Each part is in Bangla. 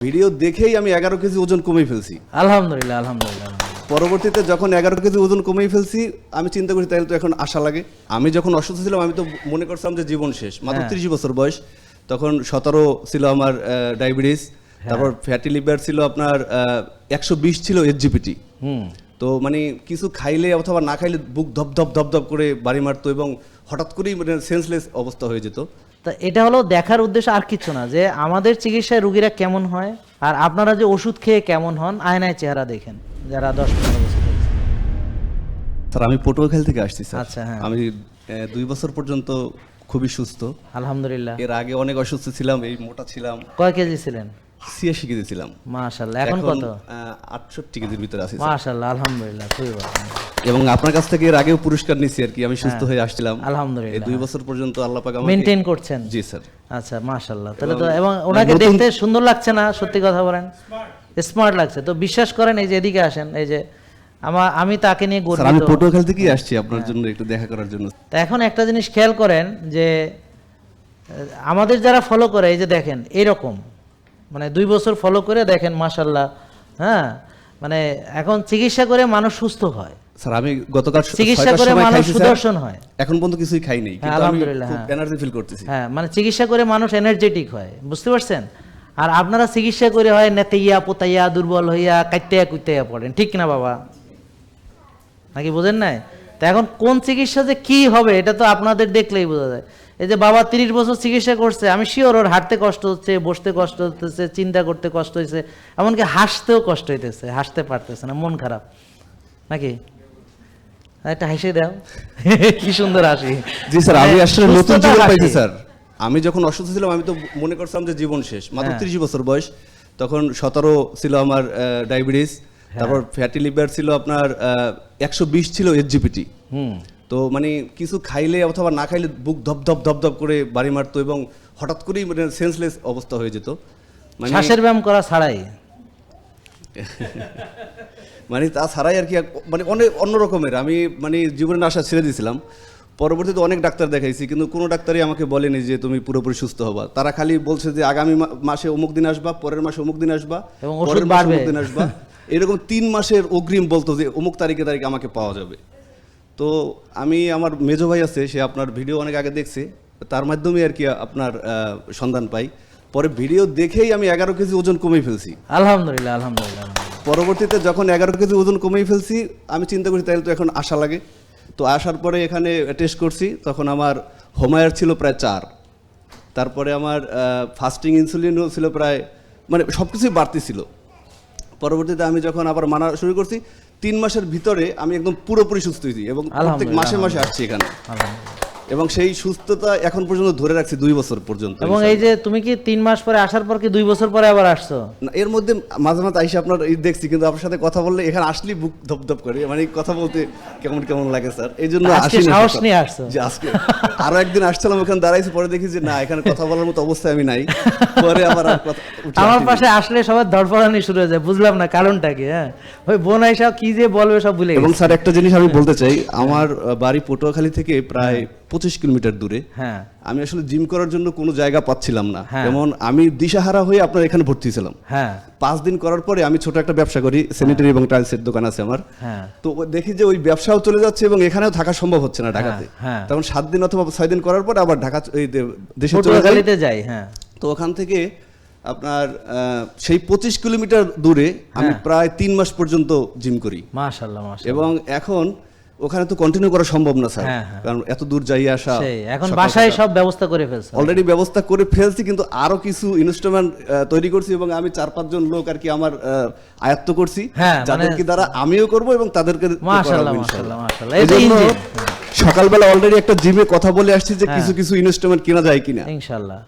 ভিডিও দেখেই আমি এগারো কেজি ওজন কমিয়ে ফেলছি। আলহামদুলিল্লাহ আলহামদুলিল্লাহ। পরবর্তীতে যখন এগারো কেজি ওজন কমিয়ে ফেলছি আমি চিন্তা করি তাহলে তো এখন আশা লাগে। আমি যখন অসুস্থ ছিলাম আমি তো মনে করছিলাম যে জীবন শেষ। মাত্র হ্যাঁ। ত্রিশ বছর বয়স। তখন সতেরো ছিল আমার ডায়াবেটিস। হ্যাঁ। তারপর ফ্যাটি লিভার ছিল আপনার একশো বিশ ছিল এইচজিপিটি হুম। তো মানে কিছু খাইলে অথবা না খাইলে বুক ধপ ধপ ধপ ধপ করে বাড়ি মারতো এবং হঠাৎ করেই মানে সেন্সলেস অবস্থা হয়ে যেত। তা এটা হলো দেখার উদ্দেশ্য আর কিছু না যে আমাদের চিকিৎসায় রুগীরা কেমন হয় আর আপনারা যে ওষুধ খেয়ে কেমন হন আয়নায় চেহারা দেখেন যারা দশ পনেরো বছর স্যার আমি পটুয়াখালী থেকে আসছি স্যার। আচ্ছা, হ্যাঁ। আমি দুই বছর পর্যন্ত খুবই সুস্থ। আলহামদুলিল্লাহ। এর আগে অনেক অসুস্থ ছিলাম এই মোটা ছিলাম। কয় কেজি ছিলেন? ছিয়াশি কেজি ছিলাম। মাশাল্লাহ এখন কত? আটষট্টি কেজির ভিতরে আছি। মাশাল্লাহ আলহামদুলিল্লাহ খুবই ভালো। এবং আপনার কাছ থেকে এর আগেও পুরস্কার নিচ্ছি আর কি আমি সুস্থ হয়ে আসছিলাম। আলহামদুলিল্লাহ। এই দুই বছর পর্যন্ত আল্লাহ পাক আমাকে মেনটেন করছেন? জি স্যার। আচ্ছা মাশাল্লাহ তাহলে তো এবং ওনাকে দেখতে সুন্দর লাগছে না সত্যি কথা বলেন? স্মার্ট লাগছে। তো বিশ্বাস করেন এই যে এদিকে আসেন এই যে আমার আমি তাকে নিয়ে স্যার আমি গর্বিত পটুয়াখালী থেকেই আসছি আপনার জন্য একটু দেখা করার জন্য। তা এখন একটা জিনিস খেয়াল করেন যে আমাদের যারা ফলো করে এই যে দেখেন এইরকম মানে দুই বছর ফলো করে দেখেন মাশাল্লাহ হ্যাঁ? মানে এখন চিকিৎসা করে মানুষ সুস্থ হয়। স্যার আমি গতকাল চিকিৎসা করে মানুষ সুদর্শন হয়। এখন পর্যন্ত কিছুই খাই নেই কিন্তু আমি খুব হ্যাঁ। এনার্জি ফিল করতেছি। হ্যাঁ মানে চিকিৎসা করে মানুষ এনার্জেটিক হয় বুঝতে পারছেন? আর আপনারা চিকিৎসা করে হয় নেতাইয়া পোতাইয়া দুর্বল হইয়া কাইতাইয়া কুইতাইয়া পড়েন ঠিক না বাবা? নাকি বোঝেন নাই? তা এখন কোন চিকিৎসা যে কি হবে এটা তো আপনাদের দেখলেই বোঝা যায়। এই যে বাবা তিরিশ বছর চিকিৎসা করছে আমি শিওর ওর হাঁটতে কষ্ট হচ্ছে বসতে কষ্ট হতেছে চিন্তা করতে কষ্ট হয়েছে এমনকি হাসতেও কষ্ট হইতেছে হাসতে পারতেছে না মন খারাপ। নাকি? একটা হাসি দাও কি সুন্দর হাসি। জি স্যার আমি মানে আসলে নতুন জীবন পাইছি স্যার। আমি যখন অসুস্থ ছিলাম আমি তো মনে করছিলাম যে জীবন শেষ। মাত্র হ্যাঁ। ত্রিশ বছর বয়স। তখন সতেরো ছিল আমার ডায়াবেটিস। হ্যাঁ। তারপর ফ্যাটি লিভার ছিল আপনার একশো বিশ ছিল এইচজিপিটি হুম। তো মানে কিছু খাইলে অথবা না খাইলে বুক ধপ ধপ ধপ ধপ করে বাড়ি মারতো এবং হঠাৎ করেই মানে সেন্সলেস অবস্থা হয়ে যেত। মানে শ্বাসের ব্যায়াম করা ছাড়াই। মানে তাছাড়াই আর কি মানে অনেক অন্য রকমের। আমি মানে জীবনের আশা ছেড়ে দিয়েছিলাম। পরবর্তীতে অনেক ডাক্তার দেখাইছি কিন্তু কোনো ডাক্তারই আমাকে বলেনি যে তুমি পুরোপুরি সুস্থ হবা। তারা খালি বলছে যে আগামী মাসে অমুক দিন আসবা পরের মাসে অমুক দিন আসবা পরের মাসে অমুক দিন আসবা। এরকম তিন মাসের অগ্রিম বলতো যে অমুক তারিখে তারিখে আমাকে পাওয়া যাবে। তো আমি আমার মেজো ভাই আছে সে আপনার ভিডিও অনেক আগে দেখছে। তার মাধ্যমে আর কি আপনার আহ, সন্ধান পাই। পরে ভিডিও দেখেই আমি এগারো কেজি ওজন কমিয়ে ফেলছি। আলহামদুলিল্লাহ আলহামদুলিল্লাহ। পরবর্তীতে যখন এগারো কেজি ওজন কমিয়ে ফেলছি আমি চিন্তা করি তাহলে তো এখন আশা লাগে। তো আসার পরে এখানে টেস্ট করছি তখন আমার হোমায়ার ছিল প্রায় চার। তারপরে আমার ফাস্টিং ইনসুলিনও ছিল প্রায় মানে সব কিছুই বাড়তি ছিল। পরবর্তীতে আমি যখন আবার মানা শুরু করছি তিন মাসের ভিতরে আমি একদম পুরোপুরি সুস্থ হয়েছি এবং প্রত্যেক মাসে মাসে আসছি এখানে। আলহামদুলিল্লাহ। এবং সেই সুস্থতা এখন পর্যন্ত ধরে রাখছি দুই বছর পর্যন্ত এবং এই যে তুমি কি তিন মাস পরে আসার পর কি দুই বছর পরে আবার আসছো? না, এর মধ্যে মাঝে মাঝে আইসে আপনার এই দেখছি কিন্তু আপনার সাথে কথা বললে এখানে আসলেই বুক ধপ ধপ করে। মানে কথা বলতে কেমন কেমন লাগে স্যার? এই জন্য আজকে সাহস নিয়ে আসছো। যে আজকে। আরও একদিন আসছিলাম ওখানে দাঁড়াইছি পরে দেখি যে না এখানে কথা বলার মতো অবস্থায় আমি নাই। পরে আবার আমার পাশে আসলে সবার ধরপড়ানি শুরু হয়ে যায় বুঝলাম না কারণটা কি হ্যাঁ? ওই বোন আইসা কি যে বলবে সব ভুলে এবং স্যার একটা জিনিস আমি বলতে চাই আমার বাড়ি পটুয়াখালী থেকে প্রায় পঁচিশ কিলোমিটার দূরে। হ্যাঁ। আমি আসলে জিম করার জন্য কোনো জায়গা পাচ্ছিলাম না। হ্যাঁ। যেমন আমি দিশাহারা হয়ে আপনার এখানে ভর্তি ছিলাম। হ্যাঁ। পাঁচ দিন করার পরে আমি ছোট একটা ব্যবসা করি স্যানিটারি এবং টাইলসের দোকান আছে আমার। হ্যাঁ। তো দেখি যে ওই ব্যবসাও চলে যাচ্ছে এবং এখানেও থাকা সম্ভব হচ্ছে না ঢাকাতে। হ্যাঁ। তখন সাত দিন অথবা ছয় দিন করার পরে আবার ঢাকা এই দেশে চলে যাই। হ্যাঁ। তো ওখান থেকে আপনার সেই পঁচিশ কিলোমিটার দূরে আমি হ্যাঁ। প্রায় তিন মাস পর্যন্ত জিম করি। মাশাল্লাহ। এবং এখন ওখানে তো কন্টিনিউ করা সম্ভব না স্যার। হ্যাঁ, হ্যাঁ। কারণ এত দূর যাই আসা এখন বাসায় সব ব্যবস্থা করে ফেলছো। অলরেডি ব্যবস্থা করে ফেলছি কিন্তু আরও কিছু ইনস্ট্রুমেন্ট তৈরি করছি এবং আমি চার পাঁচজন লোক আর কি আমার আয়ত্ত করছি। হ্যাঁ, যাদের মানে- কি দ্বারা আমিও করব এবং তাদেরকে মাশাল্লাহ ইনশাআল্লাহ। মাশাল্লাহ এই ইঞ্জিন। সকালবেলা অলরেডি একটা জিমে কথা বলে আসছি যে। কিছু কিছু ইনস্ট্রুমেন্ট কেনা যায় কিনা। ইনশাল্লাহ।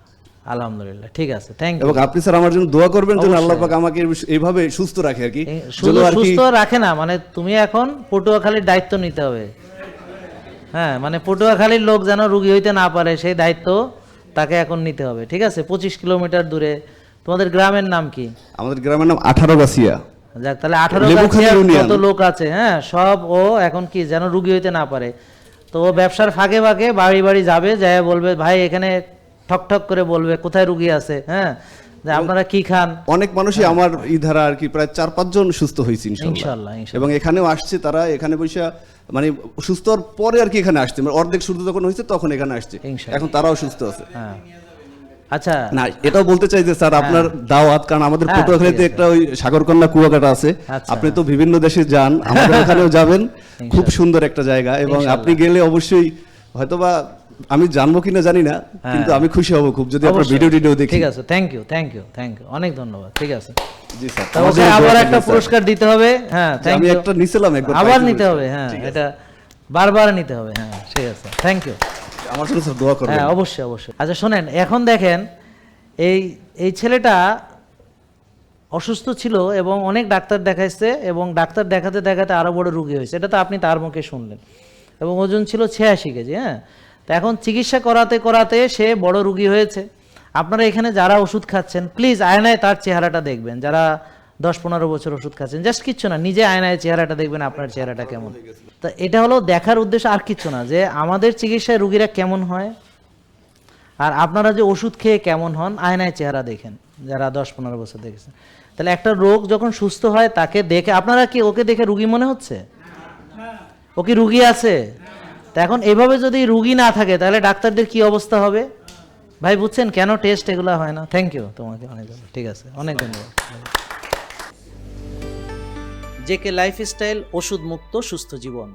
আলহামদুলিল্লাহ ঠিক আছে থ্যাংক ইউ এবং আপনি স্যার আমার জন্য দোয়া করবেন যেন আল্লাহ পাক আমাকে এইভাবে সুস্থ রাখে আর কি। সুস্থ রাখে না মানে তুমি এখন পটুয়াখালীর দায়িত্ব নিতে হবে। হ্যাঁ মানে পটুয়াখালীর লোক যেন রুগী হইতে না পারে সেই দায়িত্ব তাকে এখন নিতে হবে ঠিক আছে? পঁচিশ কিলোমিটার দূরে। তোমাদের গ্রামের নাম কি? আমাদের গ্রামের নাম আঠারো গাছিয়া। যাক তাহলে আঠারো কত লোক আছে হ্যাঁ সব ও এখন কি যেন রুগী হইতে না পারে। তো ও ব্যবসার ফাঁকে ফাঁকে বাড়ি বাড়ি যাবে যায় বলবে ভাই এখানে ঠক ঠক করে বলবে কোথায় রুগী আছে হ্যাঁ? যে আপনারা কি খান? অনেক মানুষই আমার ই ধারা আর কি প্রায় চার পাঁচজন সুস্থ হয়েছে ইনশাল্লাহ। এবং এখানেও আসছে তারা এখানে বসে মানে সুস্থ হওয়ার পরে আর কি এখানে আসছে। মানে অর্ধেক সুস্থ যখন হয়েছে তখন এখানে আসছে। এখন তারাও সুস্থ আছে। হ্যাঁ। আচ্ছা। না এটাও বলতে চাই যে স্যার আপনার দাওয়াত কারণ আমাদের হ্যাঁ, পটুয়াখালীতে একটা ওই সাগরকন্যা কুয়াকাটা আছে। আচ্ছা। আপনি তো বিভিন্ন দেশে যান আমাদের ওখানেও যাবেন। খুব সুন্দর একটা জায়গা এবং আপনি গেলে অবশ্যই হয়তোবা আমি জানব কিনা জানি না কিন্তু আমি খুশি হব খুব যদি আপনার হ্যাঁ। ভিডিও টিডিও দেখি। ঠিক আছে thank you thank you thank you অনেক ধন্যবাদ ঠিক আছে। জি স্যার তা ওকে আবার একটা পুরস্কার দিতে হবে হ্যাঁ থ্যাংক আমি একটা নিছিলাম একবার আবার নিতে হবে হ্যাঁ এটা বারবার নিতে হবে হ্যাঁ ঠিক আছে থ্যাংক ইউ আমার জন্য স্যার দোয়া করবেন। হ্যাঁ অবশ্যই অবশ্যই। আচ্ছা শোনেন এখন দেখেন এই এই ছেলেটা অসুস্থ ছিল এবং অনেক ডাক্তার দেখাইছে এবং ডাক্তার দেখাতে দেখাতে আরও বড় রুগী হয়েছে। এটা তো আপনি তার মুখে শুনলেন। এবং ওজন ছিল ছিয়াশি কেজি হ্যাঁ? তো এখন চিকিৎসা করাতে করাতে সে বড় রুগী হয়েছে। আপনারা এখানে যারা ওষুধ খাচ্ছেন প্লিজ আয়নায় তার চেহারাটা দেখবেন। যারা দশ পনেরো বছর ওষুধ খাচ্ছেন জাস্ট কিচ্ছু না, নিজে আয়নায় চেহারাটা দেখবেন, আপনার চেহারাটা কেমন। তা এটা হলো দেখার উদ্দেশ্য, আর কিচ্ছু না, যে আমাদের চিকিৎসায় রুগীরা কেমন হয়, আর আপনারা যে ওষুধ খেয়ে কেমন হন, আয়নায় চেহারা দেখেন, যারা দশ পনেরো বছর দেখেছেন। তাহলে একটা রোগ যখন সুস্থ হয়, তাকে দেখে, আপনারা কি ওকে দেখে রুগী মনে হচ্ছে? ও কি রুগী আছে? তা এখন এভাবে যদি রুগী না থাকে, তাহলে ডাক্তারদের কি অবস্থা হবে? ভাই, বুঝছেন কেন টেস্ট এগুলো হয় না? থ্যাংক ইউ তোমাকে অনেক ধন্যবাদ। ঠিক আছে, অনেক ধন্যবাদ। জেকে লাইফস্টাইল ওষুধ মুক্ত সুস্থ জীবন।